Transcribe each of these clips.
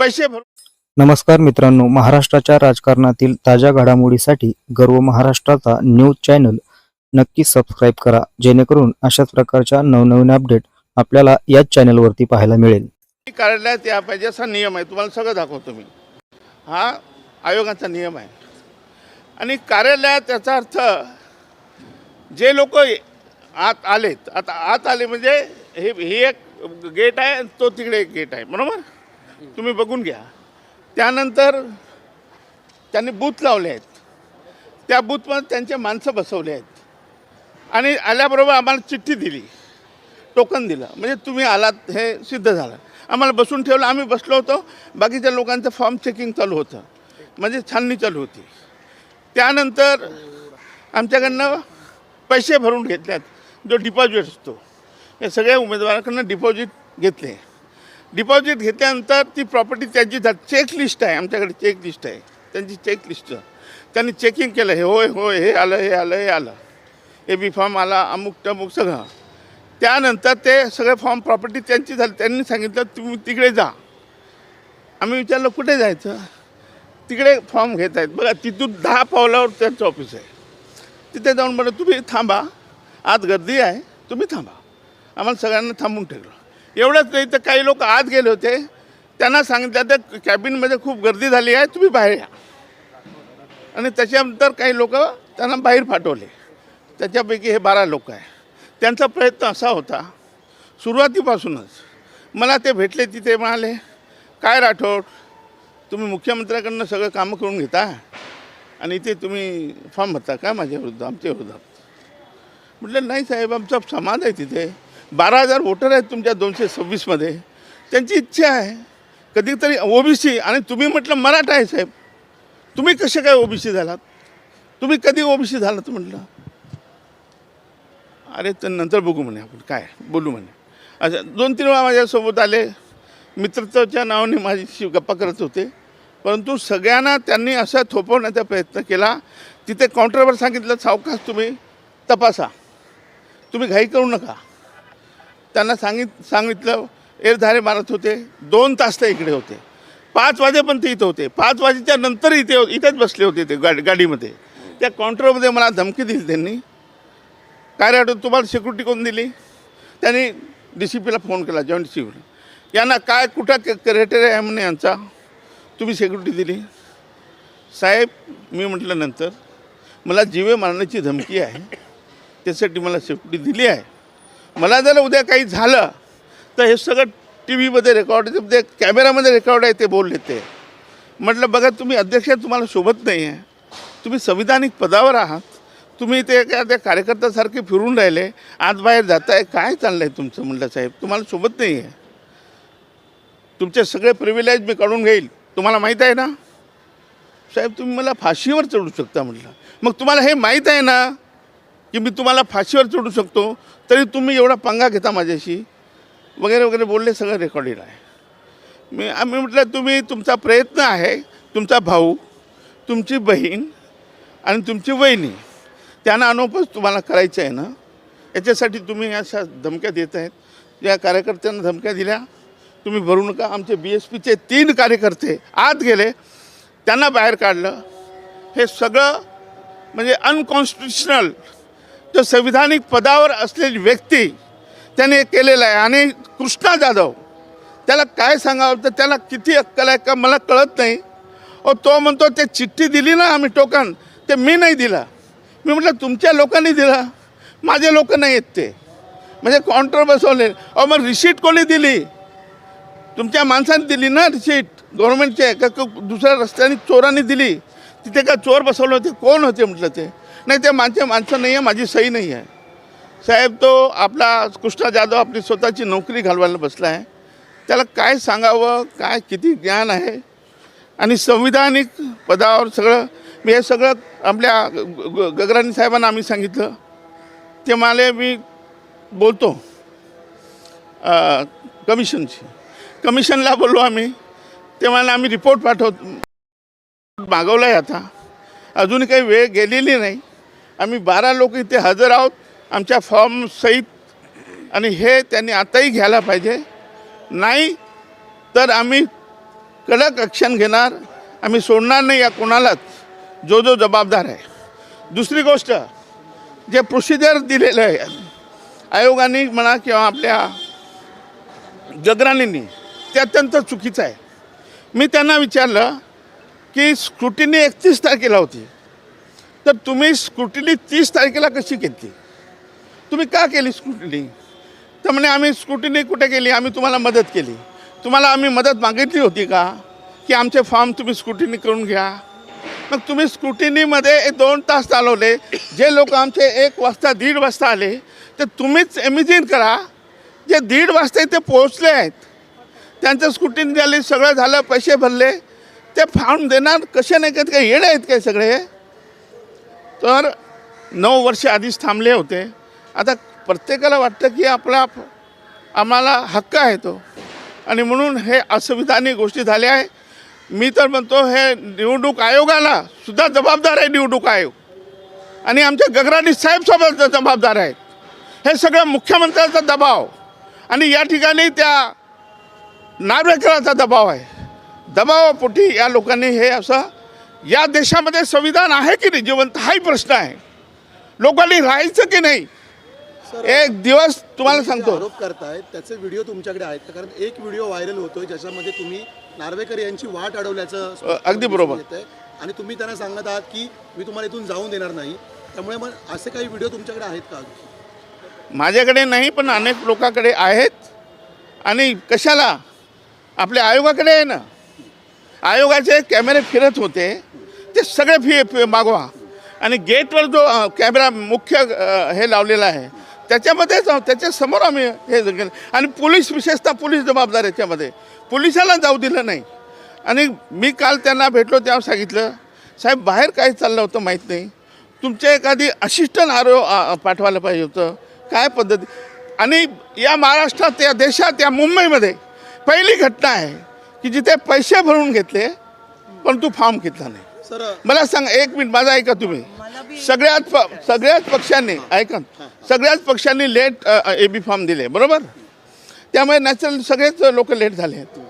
पैसे नमस्कार मित्रांनो महाराष्ट्राच्या राजकारणातील ताज्या घडामोडीसाठी गर्व महाराष्ट्राचा न्यूज चॅनल नक्की सबस्क्राईब करा जेणेकरून अशाच प्रकारच्या नवनवीन अपडेट आपल्याला याच चॅनलवरती पाहायला मिळेल. कार्यालयात या पाहिजे असा नियम आहे. तुम्हाला सगळं दाखवतो मी. हा आयोगाचा नियम आहे. आणि कार्यालयात याचा अर्थ जे लोक आत आलेत आता आत आले म्हणजे हे ही एक गेट आहे तो तिकडे एक गेट आहे. बरोबर? तुम्ही बघून घ्या. त्यानंतर त्यांनी बूथ लावले आहेत. त्या बूथमध्ये त्यांचे माणसं बसवले आहेत. आणि आल्याबरोबर आम्हाला चिठ्ठी दिली. टोकन दिलं. म्हणजे तुम्ही आलात हे सिद्ध झालं. आम्हाला बसून ठेवलं. आम्ही बसलो होतो. बाकीच्या लोकांचं फॉर्म चेकिंग चालू होतं. म्हणजे छाननी चालू होती. त्यानंतर आमच्याकडनं पैसे भरून घेतल्यात. जो डिपॉझिट असतो. हे सगळ्या उमेदवाराकडनं डिपॉझिट घेतले. डिपॉझिट घेतल्यानंतर ती प्रॉपर्टी त्यांची चेक लिस्ट आहे आमच्याकडे चेक लिस्ट आहे. त्यांची चेक लिस्ट त्यांनी चेकिंग केलं हे होय होय हे आलं हे आलं हे आलं. ए बी फॉर्म आला अमुक टमुक सगळं. त्यानंतर ते सगळे फॉर्म प्रॉपर्टी त्यांची झाली त्यांनी सांगितलं तुम्ही तिकडे जा. आम्ही विचारलं कुठे जायचं? तिकडे फॉर्म घेत आहेत. बघा तिथून दहा पावलावर त्यांचं ऑफिस आहे. तिथे जाऊन बरं तुम्ही थांबा. आज गर्दी आहे. तुम्ही थांबा. आम्हाला सगळ्यांना थांबून ठेवलं एवढंच नाही तर काही लोक आत गेले होते. त्यांना सांगितलं त्या कॅबिनमध्ये खूप गर्दी झाली आहे तुम्ही बाहेर या. आणि त्याच्यानंतर काही लोक त्यांना बाहेर पाठवले. त्याच्यापैकी हे बारा लोक आहे. त्यांचा प्रयत्न असा होता सुरुवातीपासूनच. मला ते भेटले तिथे म्हणाले काय राठोड तुम्ही मुख्यमंत्र्याकडनं सगळं कामं करून घेता? आणि ते तुम्ही फॉर्म भरता का माझ्या विरुद्ध आमच्या विरुद्ध म्हटलं नाही साहेब आमचा समाज आहे तिथे. बारा हजार वोटर आहेत तुमच्या दोनशे सव्वीसमध्ये. त्यांची इच्छा आहे. कधीतरी ओबीसी आणि तुम्ही म्हटलं मराठा आहे साहेब. तुम्ही कसे काय ओबीसी झालात? तुम्ही कधी ओबीसी झालात म्हटलं? अरे तर नंतर बघू म्हणे आपण काय? बोलू म्हणे. अच्छा दोन तीन वेळा माझ्यासोबत आले. मित्रत्वाच्या नावाने माझीशी गप्पा करत होते. परंतु सगळ्यांना त्यांनी असा थोपवण्याचा प्रयत्न केला. तिथे काउंटरवर सांगितलं सावकाश तुम्ही तपासा. तुम्ही घाई करू नका. त्यांना सांगित सांगितलं एरधारे मारत होते. दोन तास ते इकडे होते. पाच वाजेपर्यंत ते इथं होते. पाच वाजेच्या नंतर इथे इथेच बसले होते ते गाडी गाडीमध्ये. त्या काउंटरमध्ये मला धमकी दिली त्यांनी. काय राहतो तुम्हाला सिक्युरिटी कोण दिली? त्यांनी डी सी पीला फोन केला जॉईंट सी यांना काय कुठं क्रेटेरिया आहे म्हणे यांचा? तुम्ही सिक्युरिटी दिली? साहेब मी म्हटलं नंतर मला जीवे मारण्याची धमकी आहे. त्यासाठी मला सिक्युरिटी दिली आहे. मला जर उद्या काही झालं तर हे सगळं टी व्हीमध्ये रेकॉर्ड ते कॅमेरामध्ये रेकॉर्ड आहे ते बोलले ते. म्हटलं बघा तुम्ही अध्यक्ष तुम्हाला शोभत नाही आहे तुम्ही संविधानिक पदावर आहात. तुम्ही ते काय त्या कार्यकर्त्यासारखे फिरून राहिले आत बाहेर जाताय काय चाललं आहे तुमचं? म्हटलं साहेब तुम्हाला सोबत नाही आहे तुमचे सगळे प्रिव्हिलेज मी काढून घेईल. तुम्हाला माहीत आहे ना? साहेब तुम्ही मला फाशीवर चढू शकता म्हटलं. मग तुम्हाला हे माहीत आहे ना की मी तुम्हाला फाशीवर चढू शकतो तरी तुम्ही एवढा पंगा घेता माझ्याशी? वगैरे वगैरे बोलले सगळं रेकॉर्डिंग आहे. मी आम्ही म्हटलं तुम्ही तुमचा प्रयत्न आहे तुमचा भाऊ तुमची बहीण आणि तुमची वहिनी त्यांना अनोपच तुम्हाला करायचं आहे ना? याच्यासाठी तुम्ही अशा धमक्या देत आहेत. या कार्यकर्त्यांना धमक्या दिल्या. तुम्ही भरू नका. आमचे बी एस पीचे तीन कार्यकर्ते आत गेले. त्यांना बाहेर काढलं. हे सगळं म्हणजे अनकॉन्स्टिट्युशनल जो संविधानिक पदावर असलेली व्यक्ती त्याने केलेला केलेलं आहे. आणि कृष्णा जाधव त्याला काय सांगावं तर त्याला किती अक्कल आहे का? मला कळत नाही. ओ तो म्हणतो ते चिठ्ठी दिली ना आम्ही टोकन ते मी नाही दिला. मी म्हटलं तुमच्या लोकांनी दिला? माझे लोक नाही आहेत ते. म्हणजे काउंटर बसवले. अहो मग रिसीट कोणी दिली? तुमच्या माणसाने दिली ना रिसीट गव्हर्नमेंटचे का का दुसऱ्या रस्त्याने चोरांनी दिली? तिथे का चोर बसवले होते? कोण होते म्हटलं ते? नाही ते माझे माणसं नाही आहे माझी सही नाही आहे साहेब तो आपला कृष्णा जाधव आपली स्वतःची नोकरी घालवायला बसला आहे. त्याला काय सांगावं काय किती ज्ञान आहे? आणि संविधानिक पदावर सगळं मी हे सगळं आपल्या ग- ग- गगराणी साहेबांना आम्ही सांगितलं. ते मला मी बोलतो कमिशनशी. कमिशनला बोललो आम्ही. ते मला आम्ही रिपोर्ट पाठवतो मागवला आहे आता. अजून काही वेळ गेलेली नाही. आम्ही बारा लोक इथे हजर आहोत. आमच्या फॉर्म सहित आणि हे त्यांनी आताही घ्यायला पाहिजे. नाही तर आम्ही कडक ॲक्शन घेणार. आम्ही सोडणार नाही या कोणालाच. जो जो जबाबदार आहे. दुसरी गोष्ट जे प्रोसिजर दिलेलं आहे आयोगाने म्हणा किंवा आपल्या जगराणींनी ते अत्यंत चुकीचं आहे. मी त्यांना विचारलं की स्क्रुटिनी एकतीस तारखेला होती. तर तुम्ही स्क्रुटिनी तीस तारखेला कशी घेतली तुम्ही का केली स्क्रुटिनी तर म्हणे आम्ही स्क्रुटिनी कुठे केली? आम्ही तुम्हाला मदत केली. तुम्हाला आम्ही मदत मागितली होती का? की आमचे फॉर्म तुम्ही स्क्रुटिनी करून घ्या. मग तुम्ही स्क्रुटिनीमध्ये दोन तास चालवले. जे लोक आमचे एक वाजता दीड वाजता आले तर तुम्हीच इमेजिन करा जे दीड वाजता इथे पोहोचले आहेत त्यांचं स्क्रुटिनी झाली सगळं झालं पैसे भरले ते फॉर्म देणार कसे नाही का येणे आहेत काय सगळे? तर नऊ वर्ष आधीच थांबले होते. आता प्रत्येकाला वाटतं की आपला आम्हाला हक्क आहे तो. आणि म्हणून हे असंविधानिक गोष्टी झाल्या आहे मी तर म्हणतो हे निवडणूक आयोगाला सुद्धा जबाबदार आहे निवडणूक आयोग. आणि आमच्या गगराणी साहेबसोबत जबाबदार आहेत. हे सगळं मुख्यमंत्र्यांचा दबाव. आणि या ठिकाणी त्या नार्वेकरांचा दबाव आहे. दबावापोटी या लोकांनी हे असं या देशामध्ये संविधान आहे की नाही? जिवंत हाही प्रश्न आहे. लोकांनी राहायचं की नाही? एक दिवस तुम्हाला सांगतो. आरोप करतायत त्याचे व्हिडिओ तुमच्याकडे आहेत? कारण एक व्हिडिओ व्हायरल होतोय ज्याच्यामध्ये तुम्ही नार्वेकर यांची वाट अडवल्याचं अगदी बरोबर. आणि तुम्ही त्यांना सांगत आहात की मी तुम्हाला इथून जाऊन देणार नाही. त्यामुळे मग असे काही व्हिडिओ तुमच्याकडे आहेत का माझ्याकडे नाही पण अनेक लोकांकडे आहेत. आणि कशाला? आपल्या आयोगाकडे आहे ना. आयोगाचे कॅमेरे फिरत होते. ते सगळे फि फि- मागवा. आणि गेटवर जो अ, कॅमेरा मुख्य अ, हे लावलेला आहे त्याच्यामध्येच त्याच्यासमोर आम्ही हे केलं. आणि पोलीस विशेषतः पोलीस जबाबदार याच्यामध्ये. पोलिसाला जाऊ दिलं नाही. आणि मी काल त्यांना भेटलो तेव्हा सांगितलं साहेब बाहेर काय चाललं होतं माहीत नाही. तुमच्या एखादी असिस्टंट आरो पाठवायला पाहिजे होतं. काय पद्धती? आणि या महाराष्ट्रात या देशात या मुंबईमध्ये पहिली घटना आहे. की जिथे पैसे भरून घेतले पण तू फॉर्म घेतला नाही. मला सांग एक मिनिट माझा ऐका तुम्ही. सगळ्याच सगळ्याच पक्षांनी ऐका सगळ्याच पक्षांनी लेट ए बी फॉर्म दिले बरोबर? त्यामुळे नॅचरल सगळेच लोक लेट झाले आहेत.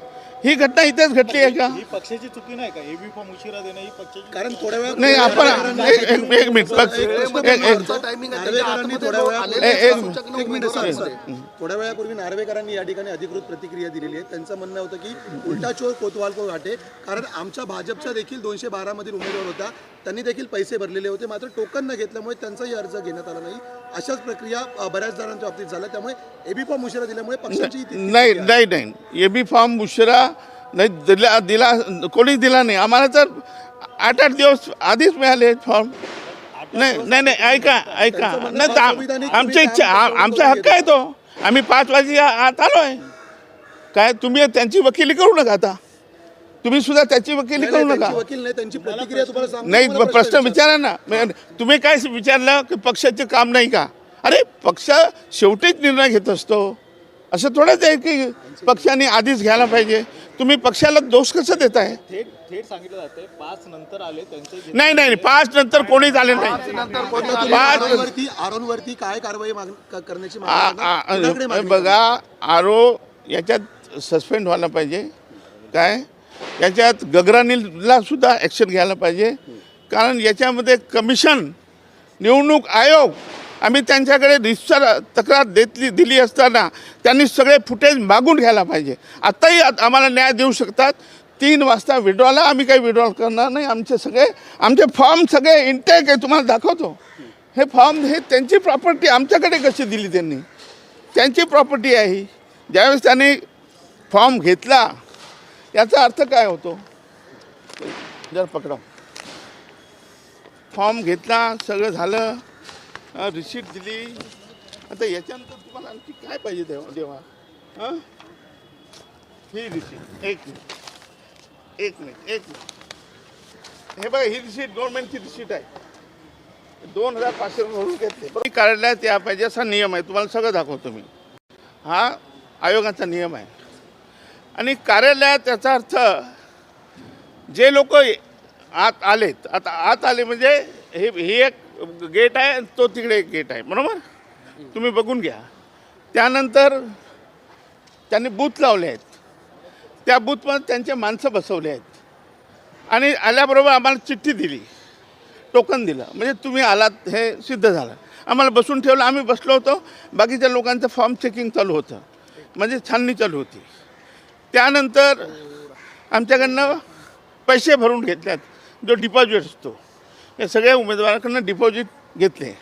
ही घटना इथेच घडली आहे का? ही पक्षाची चुकी नाही का? एबी फॉर्म उशिरा देणं ही पक्षाची कारण थोड्या वेळात नाही आपण एक एक एक मिनिट पक्ष एक एक नार्वेकरांनी थोड्या वेळा ए- एक- एक मिनिट सर सर. थोड्या वेळापूर्वी नार्वेकरांनी या ठिकाणी अधिकृत प्रतिक्रिया दिलेली आहे. त्यांचं म्हणणं होतं की उलटा चोर कोतवाल को वाटे. कारण आमच्या भाजपच्या देखील दोनशे बारा मधील उमेदवार होता. त्यांनी देखील पैसे भरलेले होते. मात्र टोकन न घेतल्यामुळे त्यांचाही अर्ज घेण्यात आला नाही. अशाच प्रक्रिया बऱ्याच जणांच्या बाबतीत झाल्या. त्यामुळे एबी फॉर्म उशिरा दिल्यामुळे पक्षाची नाही नाही नाही ए बी फॉर्म उशिरा नाही दिला दिला कोणीच दिला नाही. आम्हाला तर आठ आठ दिवस आधीच मिळाले फॉर्म. नाही नाही नाही ऐका ऐका. नाही आमची इच्छा आमचा हक्क आहे तो. आम्ही पाच वाजे आत आलो आहे काय तुम्ही त्यांची वकिली करू नका आता. तुम्ही सुद्धा त्याची वकिली करू नका. वकील नाही त्यांची प्रतिक्रिया तुम्हाला सांगतो, नाही प्रश्न. विचारा ना. तुम्ही काय विचारलं की पक्षाचे काम नाही का? अरे पक्ष शेवटीच निर्णय घेत असतो. असं थोडंच आहे की पक्षाने आधीच घ्यायला पाहिजे. तुम्ही पक्षाला दोष कसं देताय? थेट थेट सांगितलं जाते पाच नंतर आले त्यांचे जे- नाही नाही पाच नंतर कोणी झाले नाही. पाच बघा आरो याच्यात सस्पेंड व्हायला पाहिजे. काय? याच्यात गगरानीला सुद्धा ॲक्शन घ्यायला पाहिजे. कारण याच्यामध्ये कमिशन निवडणूक आयोग आम्ही त्यांच्याकडे रिस्टर तक्रार देतली दिली असताना त्यांनी सगळे फुटेज मागून घ्यायला पाहिजे. आत्ताही आम्हाला न्याय देऊ शकतात. तीन वाजता विड्रॉला आम्ही काही विड्रॉल करणार नाही. आमचे सगळे आमचे फॉर्म सगळे इंटेक आहे तुम्हाला दाखवतो. हे फॉर्म हे त्यांची प्रॉपर्टी आमच्याकडे कशी दिली त्यांनी? त्यांची प्रॉपर्टी आहे ज्यावेळेस त्यांनी फॉर्म घेतला याचा अर्थ काय होतो? जर पकडा. फॉर्म घेतला सगळं झालं. रिसिप्ट दिली. आता याच्यानंतर तुम्हाला आणखी काय पाहिजे देवा देवा? हां ही रिसिप्ट एक मिनिट एक मिनिट एक मिनिट हे बघा ही रिसिप्ट गव्हर्नमेंटची रिसिप्ट आहे. दोन हजार पाचशे रुपये भरून घेतले. बरोबर. कार्यालयात या पाहिजे असा नियम आहे. तुम्हाला सगळं दाखवतो मी. हा आयोगाचा नियम आहे. आणि कार्यालयात याचा अर्थ जे लोक आत आलेत आता आत आले म्हणजे हे हे एक गेट आहे आणि तो तिकडे एक गेट आहे बरोबर? तुम्ही बघून घ्या. त्यानंतर त्यांनी बूथ लावले आहेत. त्या बूथमध्ये त्यांचे माणसं बसवले आहेत. आणि आल्याबरोबर आम्हाला चिठ्ठी दिली. टोकन दिलं. म्हणजे तुम्ही आलात हे सिद्ध झालं. आम्हाला बसून ठेवलं. आम्ही बसलो होतो. बाकीच्या लोकांचं फॉर्म चेकिंग चालू होतं. म्हणजे छाननी चालू होती. त्यानंतर आमच्याकडनं पैसे भरून घेतल्यात. जो डिपॉझिट असतो. या सगळ्या उमेदवाराकडनं डिपॉझिट घेतले.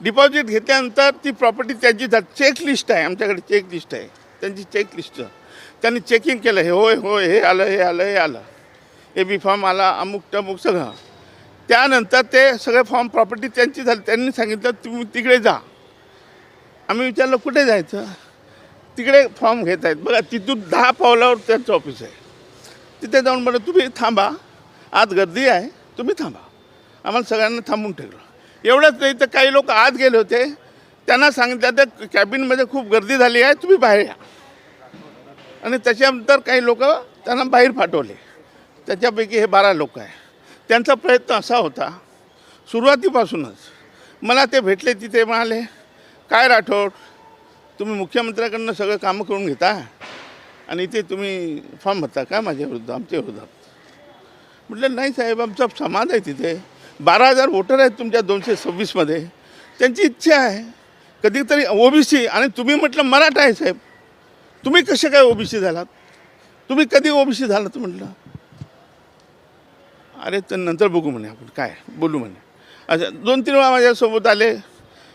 डिपॉझिट घेतल्यानंतर ती प्रॉपर्टी त्यांची चेक लिस्ट आहे. आमच्याकडे चेक लिस्ट आहे. त्यांची चेक लिस्ट त्यांनी चेकिंग केलं. हे होय होय हे आलं हे आलं हे आलं. ए बी फॉर्म आला अमुक टमुक सगळं. त्यानंतर ते सगळे फॉर्म प्रॉपर्टी त्यांची झाली. त्यांनी सांगितलं तुम्ही तिकडे जा. आम्ही विचारलं कुठे जायचं? तिकडे फॉर्म घेत आहेत. बघा तिथून दहा पावलावर त्यांचं ऑफिस आहे. तिथे जाऊन म्हणलं तुम्ही थांबा. आज गर्दी आहे. तुम्ही थांबा. आम्हाला सगळ्यांना थांबून ठेवलं एवढंच नाही तर काही लोक आत गेले होते. त्यांना सांगितलं तर कॅबिनमध्ये खूप गर्दी झाली आहे. तुम्ही बाहेर या. आणि त्याच्यानंतर काही लोक त्यांना बाहेर पाठवले. त्याच्यापैकी हे बारा लोक आहे त्यांचा प्रयत्न असा होता सुरुवातीपासूनच. मला ते भेटले तिथे म्हणाले काय राठोड? तुम्ही मुख्यमंत्र्याकडनं सगळं कामं करून घेता आणि इथे तुम्ही फॉर्म भरता का माझ्या विरुद्ध आमच्या विरोधात म्हटलं नाही साहेब आमचा समाज आहे तिथे. बारा हजार वोटर आहेत तुमच्या दोनशे सव्वीसमध्ये त्यांची इच्छा आहे. कधीतरी ओबीसी आणि तुम्ही म्हटलं मराठा आहे साहेब. तुम्ही कसे काय ओबीसी झालात? तुम्ही कधी ओबीसी झालात म्हटलं? अरे तर नंतर बघू म्हणे आपण. काय? बोलू म्हणे. अच्छा दोन तीन वेळा माझ्यासोबत आले.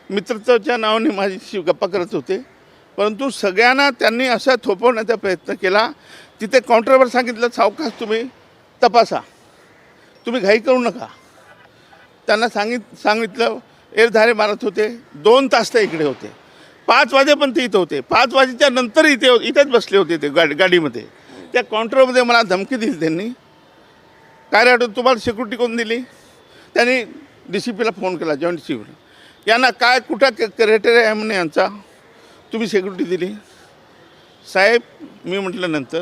मित्रत्वाच्या नावाने माझीशी गप्पा करत होते. परंतु सगळ्यांना त्यांनी असा थोपवण्याचा प्रयत्न केला. तिथे काउंटरवर सांगितलं सावकाश तुम्ही तपासा. तुम्ही घाई करू नका. त्यांना सांगित सांगितलं एरधारे मारत होते. दोन तास ते इकडे होते. पाच वाजेपर्यंत इथं होते. पाच वाजेच्या नंतर इथे हो-, इथेच बसले होते ते गाडी गाडीमध्ये. त्या काउंटरमध्ये मला धमकी दिली त्यांनी. काय रे आठवत तुम्हाला सिक्युरिटी कोण दिली? त्यांनी डी सी पीला फोन केला जॉईंट सी पीला यांना काय कुठं क्रायटेरिया आहे म्हणे यांचा? तुम्ही सेक्युरिटी दिली. साहेब मी म्हटलं नंतर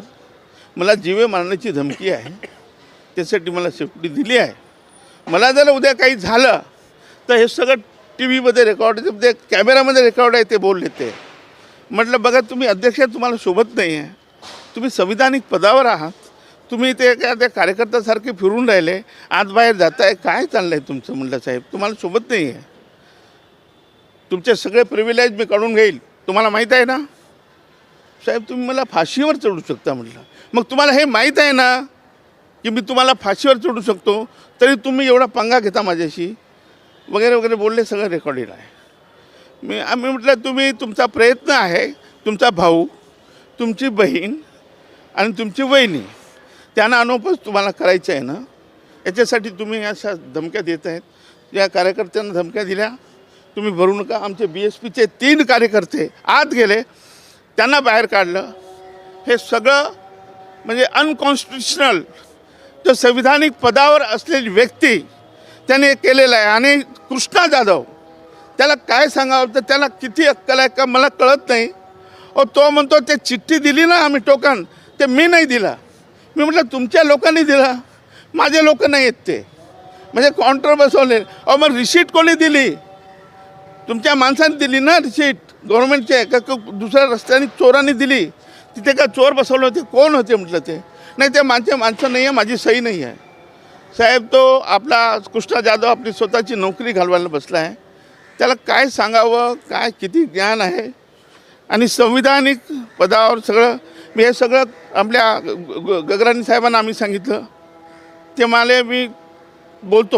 मला जीवे मारण्याची धमकी आहे. त्यासाठी मला सेफ्टी दिली आहे. मला जर उद्या काही झालं तर हे सगळं टी व्हीमध्ये रेकॉर्ड ते कॅमेरामध्ये रेकॉर्ड आहे ते बोलले ते. म्हटलं बघा तुम्ही अध्यक्ष तुम्हाला शोभत नाही आहे. तुम्ही संविधानिक पदावर आहात. तुम्ही ते काय त्या कार्यकर्त्यासारखे फिरून राहिले. आत बाहेर जाताय काय चाललं आहे तुमचं? म्हटलं साहेब तुम्हाला शोभत नाही आहे. तुमचे सगळे प्रिव्हिलेज मी काढून घेईल. तुम्हाला माहीत आहे ना? साहेब तुम्ही मला फाशीवर चढू शकता म्हटलं. मग तुम्हाला हे माहीत आहे ना की मी तुम्हाला फाशीवर चढू शकतो? तरी तुम्ही एवढा पंगा घेता माझ्याशी? वगैरे वगैरे बोलले सगळं रेकॉर्डिंग आहे. मी आम्ही म्हटलं तुम्ही तुमचा प्रयत्न आहे तुमचा भाऊ तुमची बहीण आणि तुमची वहिनी त्यांना अनोपच तुम्हाला करायचं आहे ना? याच्यासाठी तुम्ही अशा धमक्या देत आहेत. या कार्यकर्त्यांना धमक्या दिल्या. तुम्ही भरू नका. आमचे बी एस पीचे तीन कार्यकर्ते आत गेले. त्यांना बाहेर काढलं. हे सगळं म्हणजे अनकॉन्स्टिट्युशनल जो संविधानिक पदावर असलेली व्यक्ती त्याने केलेलं आहे. आणि कृष्णा जाधव त्याला काय सांगावं तर त्याला किती अक्कल आहे का मला कळत नाही. ओ तो म्हणतो ते चिठ्ठी दिली ना आम्ही टोकन ते मी नाही दिला. मी म्हटलं तुमच्या लोकांनी दिला. माझे लोक नाही आहेत ते. म्हणजे काउंटर बसवले. अहो मग रिसीट कोणी दिली? तुमच्या माणसाने दिली ना रिसीट गव्हर्नमेंटचे का दुसऱ्या रस्त्याने चोरांनी दिली? तिथे का चोर बसवले होते? कोण होते म्हटलं ते? नाही ते माझे माणसं नाही आहे माझी सही नाही आहे साहेब तो आपला कृष्णा जाधव आपली स्वतःची नोकरी घालवायला बसला आहे. त्याला काय सांगावं? काय किती ज्ञान आहे? आणि संविधानिक पदावर सगळं मी हे सगळं आपल्या ग- ग- गगराणी साहेबांना आम्ही सांगितलं. ते मला मी बोलतो.